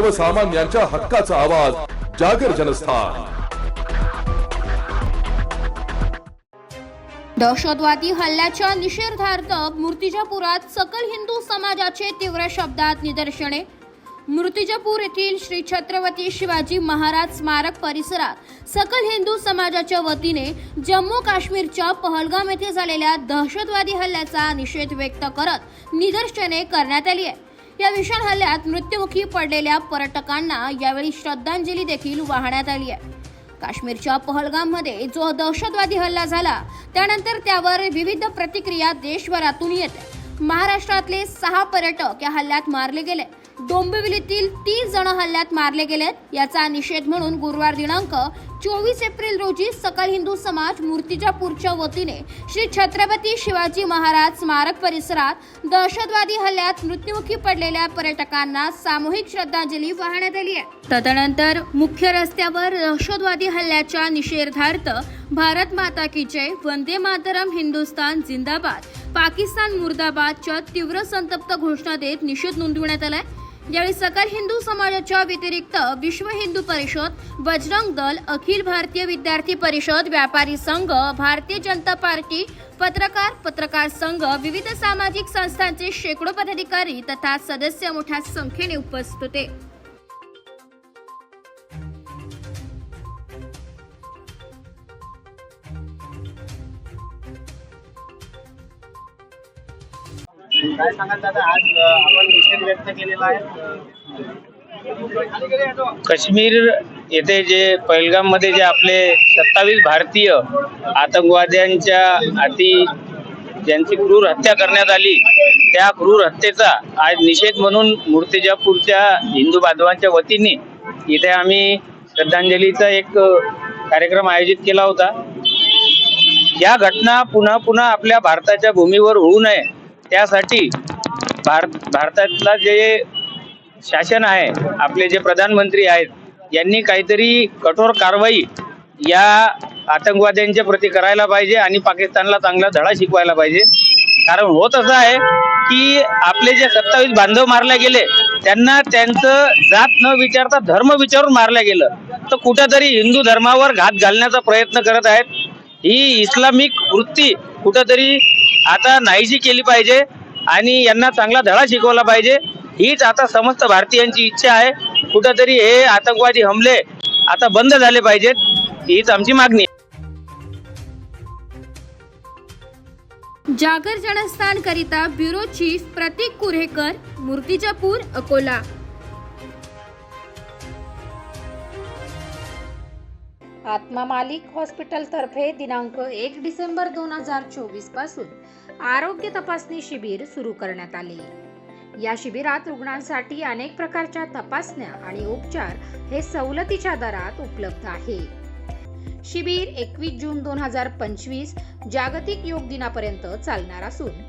सर्वसामान्यांच्या हक्काचा आवाज जागर जनस्थान. दहशतवादी हल्ल्याच्या निषेधार्थ मूर्तिजापुरात सकल हिंदू समाजाचे तीव्र शब्दात निदर्शने. मूर्तिजापूर येथील श्री छत्रपती शिवाजी महाराज स्मारक परिसरात सकल हिंदू समाजाच्या वतीने जम्मू काश्मीरच्या पहलगाम येथे झालेल्या दहशतवादी हल्ल्याचा निषेध व्यक्त करत निदर्शने करण्यात आली आहे. या भीषण हल्ल्यात मृत्युमुखी पडलेल्या पर्यटकांना यावेळी श्रद्धांजली देखील वाहण्यात आली आहे. काश्मीरच्या पहलगाममध्ये जो दहशतवादी हल्ला झाला त्यानंतर त्यावर विविध प्रतिक्रिया देशभरातून येत महाराष्ट्रातले सहा पर्यटक या हल्ल्यात मारले गेले. डोंबिवलीतील तीस जण हल्ल्यात मारले गेलेत. याचा निषेध म्हणून गुरुवार दिनांक चोवीस एप्रिल रोजी सकल हिंदू समाज मूर्तिजापूरच्या वतीने श्री छत्रपती शिवाजी महाराज स्मारक परिसरात दहशतवादी हल्ल्यात मृत्युमुखी पडलेल्या पर्यटकांना सामूहिक श्रद्धांजली वाहण्यात आली आहे. तदनंतर मुख्य रस्त्यावर दहशतवादी हल्ल्याच्या निषेधार्थ भारत माता की जय वंदे मातरम हिंदुस्तान जिंदाबाद पाकिस्तान मुर्दाबादच्या तीव्र संतप्त घोषणा देत निषेध नोंदवण्यात आलाय. यावेळी सकल हिंदू समाजाच्या व्यतिरिक्त विश्व हिंदू परिषद बजरंग दल अखिल भारतीय विद्यार्थी परिषद व्यापारी संघ भारतीय जनता पार्टी पत्रकार पत्रकार संघ विविध सामाजिक संस्थांचे शेकडो पदाधिकारी तथा सदस्य मोठ्या संख्येने उपस्थित होते. काय सांगाल दादा? आज आपण निषेध व्यक्त केलेला आहे. काश्मीर येथे जे पहलगाममध्ये जे आपले सत्तावीस भारतीय आतंकवाद्यांच्या हाती ज्यांची क्रूर हत्या करण्यात आली त्या क्रूर हत्येचा आज निषेध म्हणून मूर्तिजापूरच्या हिंदू बांधवांच्या वतीने इथे आम्ही श्रद्धांजलीचा एक कार्यक्रम आयोजित केला होता. या घटना पुन्हा पुन्हा आपल्या भारताच्या भूमीवर होऊ नये त्यासाठी भारत भारतातला जे शासन आहे आपले जे प्रधानमंत्री आहेत यांनी काहीतरी कठोर कारवाई या आतंकवाद्यांच्या प्रती करायला पाहिजे आणि पाकिस्तानला चांगला धडा शिकवायला पाहिजे. कारण होत असं आहे की आपले जे सत्तावीस बांधव मारले गेले त्यांना त्यांचं जात न विचारता धर्म विचारून मारलं गेलं. तर कुठेतरी हिंदू धर्मावर घात घालण्याचा प्रयत्न करत आहेत. ही इस्लामिक वृत्ती कुठंतरी आता नाहीशी केली पाहिजे आणि यांना चांगला धडा शिकवला पाहिजे. हीच आता समस्त भारतीयांची इच्छा आहे. कुठंतरी हे आतंकवादी हमले आता बंद झाले पाहिजेत. हीच आमची मागणी आहे. जागर जनस्थान करिता ब्युरो चीफ प्रतीक कुरेकर मूर्तिजापूर अकोला. आत्मा मालिक हॉस्पिटलतर्फे दिनांक एक डिसेंबर दोन हजार चोवीसपासून आरोग्य तपासणी शिबिर सुरू करण्यात आले. या शिबिरात रुग्णांसाठी अनेक प्रकारच्या तपासण्या आणि उपचार हे सवलतीच्या दरात उपलब्ध आहे. शिबिर एकवीस जून दोन हजार पंचवीस जागतिक योग दिनापर्यंत चालणार असून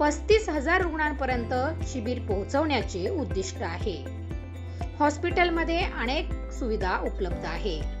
पस्तीस हजार रुग्णांपर्यंत शिबिर पोहोचवण्याचे उद्दिष्ट आहे. हॉस्पिटलमध्ये अनेक सुविधा उपलब्ध आहे.